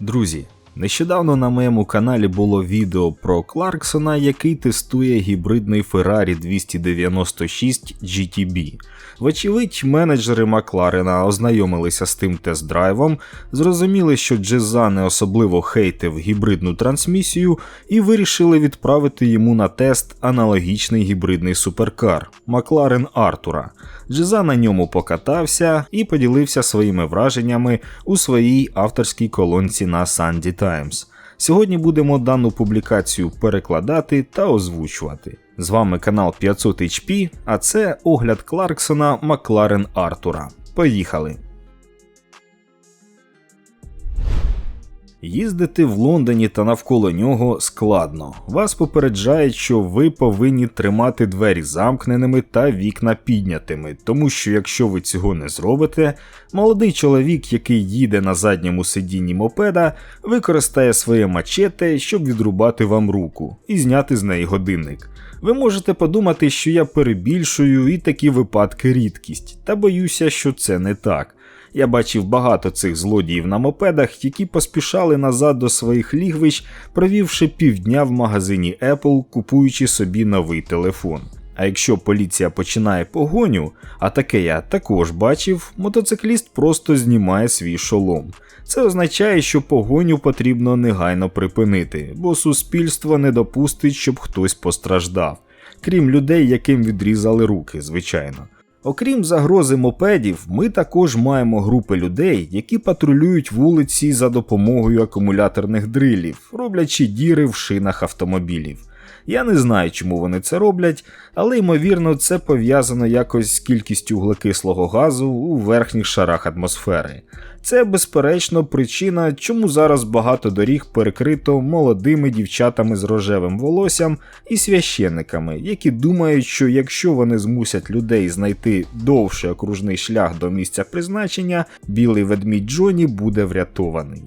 Друзі, нещодавно на моєму каналі було відео про Кларксона, який тестує гібридний Ferrari 296 GTB. Вочевидь, менеджери Макларена ознайомилися з тим тест-драйвом, зрозуміли, що Джеза не особливо хейтив гібридну трансмісію, і вирішили відправити йому на тест аналогічний гібридний суперкар Макларен Артура. Джеза на ньому покатався і поділився своїми враженнями у своїй авторській колонці на Sunday Times. Сьогодні будемо дану публікацію перекладати та озвучувати. З вами канал 500 HP, а це огляд Кларксона Макларен Артура. Поїхали! Їздити в Лондоні та навколо нього складно. Вас попереджають, що ви повинні тримати двері замкненими та вікна піднятими, тому що якщо ви цього не зробите, молодий чоловік, який їде на задньому сидінні мопеда, використає своє мачете, щоб відрубати вам руку і зняти з неї годинник. Ви можете подумати, що я перебільшую і такі випадки рідкість, та боюся, що це не так. Я бачив багато цих злодіїв на мопедах, які поспішали назад до своїх лігвищ, провівши півдня в магазині Apple, купуючи собі новий телефон. А якщо поліція починає погоню, а таке я також бачив, мотоцикліст просто знімає свій шолом. Це означає, що погоню потрібно негайно припинити, бо суспільство не допустить, щоб хтось постраждав, крім людей, яким відрізали руки, звичайно. Окрім загрози мопедів, ми також маємо групи людей, які патрулюють вулиці за допомогою акумуляторних дрилів, роблячи діри в шинах автомобілів. Я не знаю, чому вони це роблять, але ймовірно, це пов'язано якось з кількістю вуглекислого газу у верхніх шарах атмосфери. Це, безперечно, причина, чому зараз багато доріг перекрито молодими дівчатами з рожевим волоссям і священниками, які думають, що якщо вони змусять людей знайти довший окружний шлях до місця призначення, білий ведмідь Джоні буде врятований.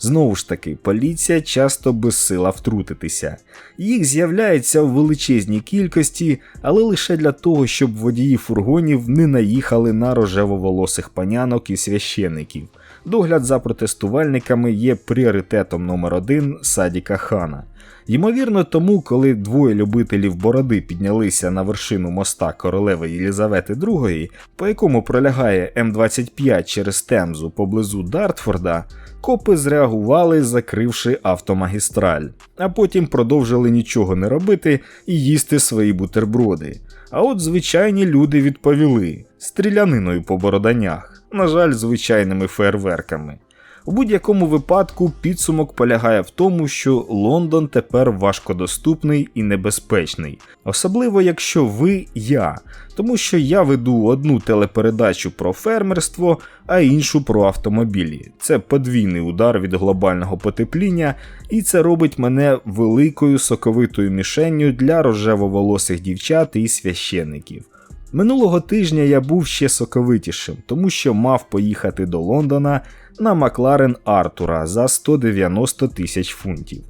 Знову ж таки, поліція часто безсила втрутитися. Їх з'являється в величезній кількості, але лише для того, щоб водії фургонів не наїхали на рожевоволосих панянок і священиків. Догляд за протестувальниками є пріоритетом номер один Садіка Хана. Ймовірно, тому, коли двоє любителів бороди піднялися на вершину моста королеви Єлізавети II, по якому пролягає М25 через Темзу поблизу Дартфорда, копи зреагували, закривши автомагістраль, а потім продовжили нічого не робити і їсти свої бутерброди. А от звичайні люди відповіли стріляниною по бороданях, на жаль, звичайними фейерверками. У будь-якому випадку підсумок полягає в тому, що Лондон тепер важкодоступний і небезпечний, особливо якщо ви я, тому що я веду одну телепередачу про фермерство, а іншу про автомобілі. Це подвійний удар від глобального потепління, і це робить мене великою соковитою мішенню для рожевоволосих дівчат і священників. Минулого тижня я був ще соковитішим, тому що мав поїхати до Лондона на Макларен Артура за 190 тисяч фунтів.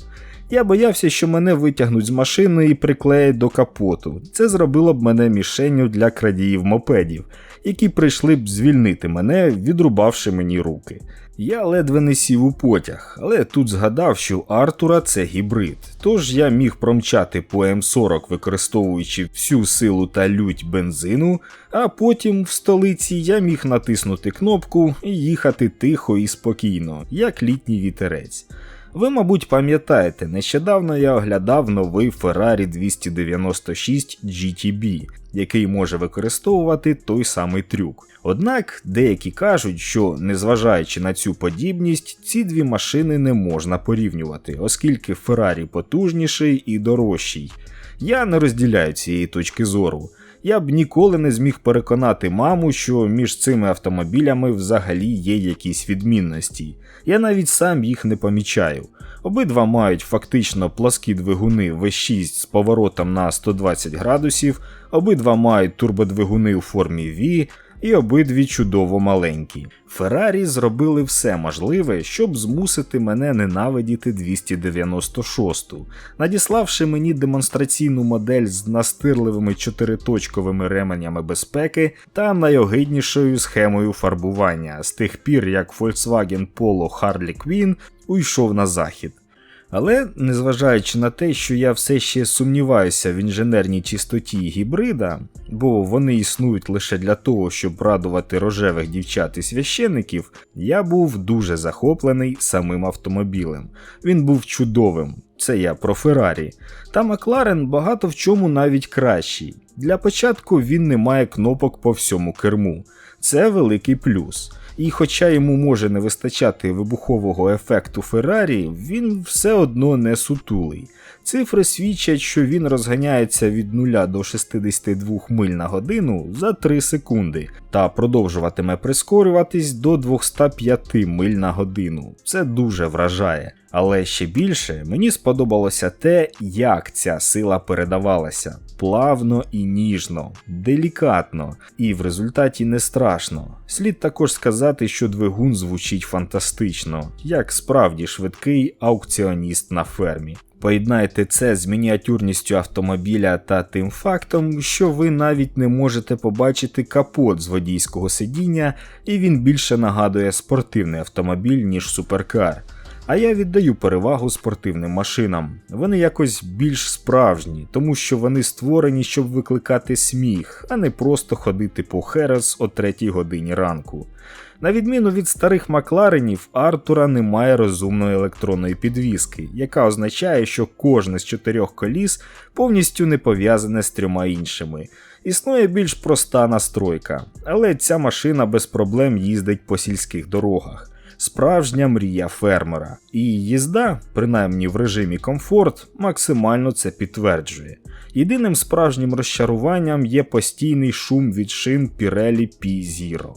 Я боявся, що мене витягнуть з машини і приклеять до капоту. Це зробило б мене мішенню для крадіїв мопедів, які прийшли б звільнити мене, відрубавши мені руки. Я ледве не сів у потяг, але тут згадав, що Артура це гібрид, тож я міг промчати по М40, використовуючи всю силу та лють бензину, а потім в столиці я міг натиснути кнопку і їхати тихо і спокійно, як літній вітерець. Ви, мабуть, пам'ятаєте, нещодавно я оглядав новий Ferrari 296 GTB, який може використовувати той самий трюк. Однак деякі кажуть, що незважаючи на цю подібність, ці дві машини не можна порівнювати, оскільки Ferrari потужніший і дорожчий. Я не розділяю цієї точки зору. Я б ніколи не зміг переконати маму, що між цими автомобілями взагалі є якісь відмінності. Я навіть сам їх не помічаю. Обидва мають фактично пласкі двигуни V6 з поворотом на 120 градусів, обидва мають турбодвигуни у формі V, і обидві чудово маленькі. Феррарі зробили все можливе, щоб змусити мене ненавидіти 296-ту, надіславши мені демонстраційну модель з настирливими чотириточковими ременями безпеки та найогиднішою схемою фарбування з тих пір, як Volkswagen Polo Harley Quinn уйшов на захід. Але незважаючи на те, що я все ще сумніваюся в інженерній чистоті гібрида, бо вони існують лише для того, щоб радувати рожевих дівчат і священиків, я був дуже захоплений самим автомобілем. Він був чудовим. Це я про Феррарі. Та Макларен багато в чому навіть кращий. Для початку він не має кнопок по всьому керму. Це великий плюс. І хоча йому може не вистачати вибухового ефекту Феррарі, він все одно не сутулий. Цифри свідчать, що він розганяється від 0 до 62 миль на годину за 3 секунди та продовжуватиме прискорюватись до 205 миль на годину. Це дуже вражає. Але ще більше мені сподобалося те, як ця сила передавалася плавно і ніжно, делікатно, і в результаті не страшно. Слід також сказати, що двигун звучить фантастично, як справді швидкий аукціоніст на фермі. Поєднайте це з мініатюрністю автомобіля та тим фактом, що ви навіть не можете побачити капот з водійського сидіння, і він більше нагадує спортивний автомобіль, ніж суперкар. А я віддаю перевагу спортивним машинам. Вони якось більш справжні, тому що вони створені, щоб викликати сміх, а не просто ходити по Херес о 3 годині ранку. На відміну від старих Макларенів, Артура немає розумної електронної підвіски, яка означає, що кожне з чотирьох коліс повністю не пов'язане з трьома іншими. Існує більш проста настройка, але ця машина без проблем їздить по сільських дорогах справжня мрія фермера. І їзда, принаймні в режимі комфорт, максимально це підтверджує. Єдиним справжнім розчаруванням є постійний шум від шин Pirelli P0.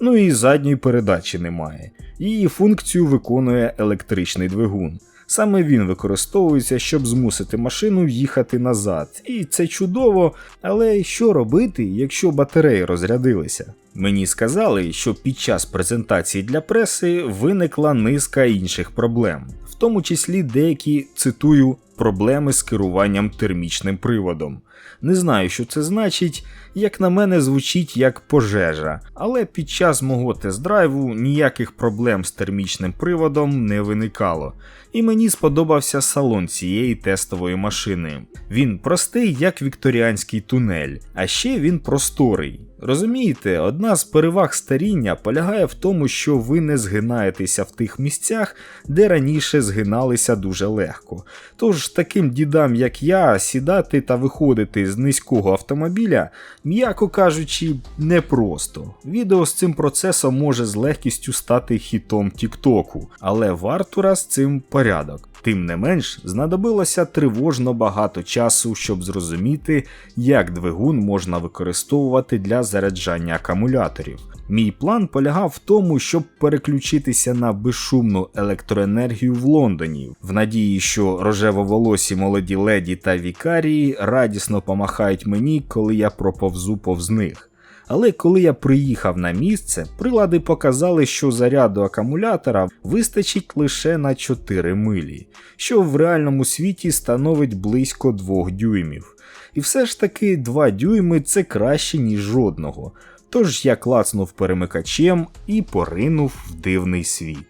Ну і задньої передачі немає. Її функцію виконує електричний двигун. Саме він використовується, щоб змусити машину їхати назад. І це чудово, але що робити, якщо батареї розрядилися? Мені сказали, що під час презентації для преси виникла низка інших проблем, в тому числі деякі цитую проблеми з керуванням термічним приводом. Не знаю, що це значить, як на мене, звучить як пожежа, але під час мого тест-драйву ніяких проблем з термічним приводом не виникало. І мені сподобався салон цієї тестової машини. Він простий, як вікторіанський тунель, а ще він просторий. Розумієте, одна з переваг старіння полягає в тому, що ви не згинаєтеся в тих місцях, де раніше згиналися дуже легко. Тож таким дідам, як я, сідати та виходити з низького автомобіля, м'яко кажучи, непросто. Відео з цим процесом може з легкістю стати хітом Тіктоку, але в Артура з цим порядок. Тим не менш, знадобилося тривожно багато часу, щоб зрозуміти, як двигун можна використовувати для заряджання акумуляторів. Мій план полягав в тому, щоб переключитися на безшумну електроенергію в Лондоні, в надії, що рожевоволосі молоді леді та вікарії радісно помахають мені, коли я проповзу повз них. Але коли я приїхав на місце, прилади показали, що заряду акумулятора вистачить лише на 4 милі, що в реальному світі становить близько 2 дюймів. І все ж таки 2 дюйми це краще, ніж жодного. Тож я клацнув перемикачем і поринув в дивний світ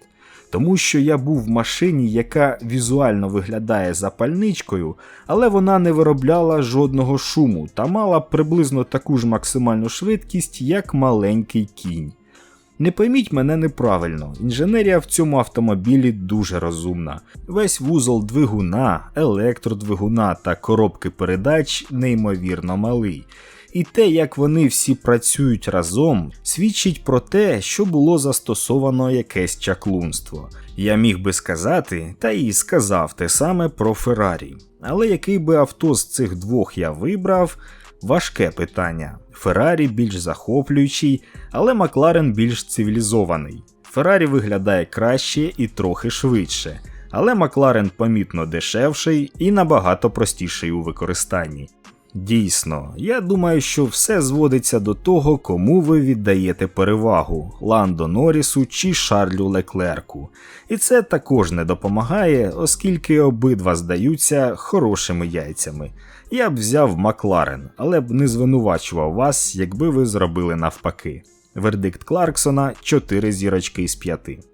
тому що я був в машині, яка візуально виглядає запальничкою, але вона не виробляла жодного шуму та мала приблизно таку ж максимальну швидкість, як маленький кінь. Не пойміть мене неправильно, інженерія в цьому автомобілі дуже розумна. Весь вузол двигуна, електродвигуна та коробки передач неймовірно малий і те, як вони всі працюють разом, свідчить про те, що було застосовано якесь чаклунство. Я міг би сказати, та і сказав те саме про Феррарі. Але який би авто з цих двох я вибрав, важке питання. Феррарі більш захоплюючий, але Макларен більш цивілізований. Феррарі виглядає краще і трохи швидше, але Макларен помітно дешевший і набагато простіший у використанні. Дійсно, я думаю, що все зводиться до того, кому ви віддаєте перевагу Ландо Норрісу чи Шарлю Леклерку. І це також не допомагає, оскільки обидва здаються хорошими яйцями. Я б взяв Макларен, але б не звинувачував вас, якби ви зробили навпаки. Вердикт Кларксона 4 зірочки із 5.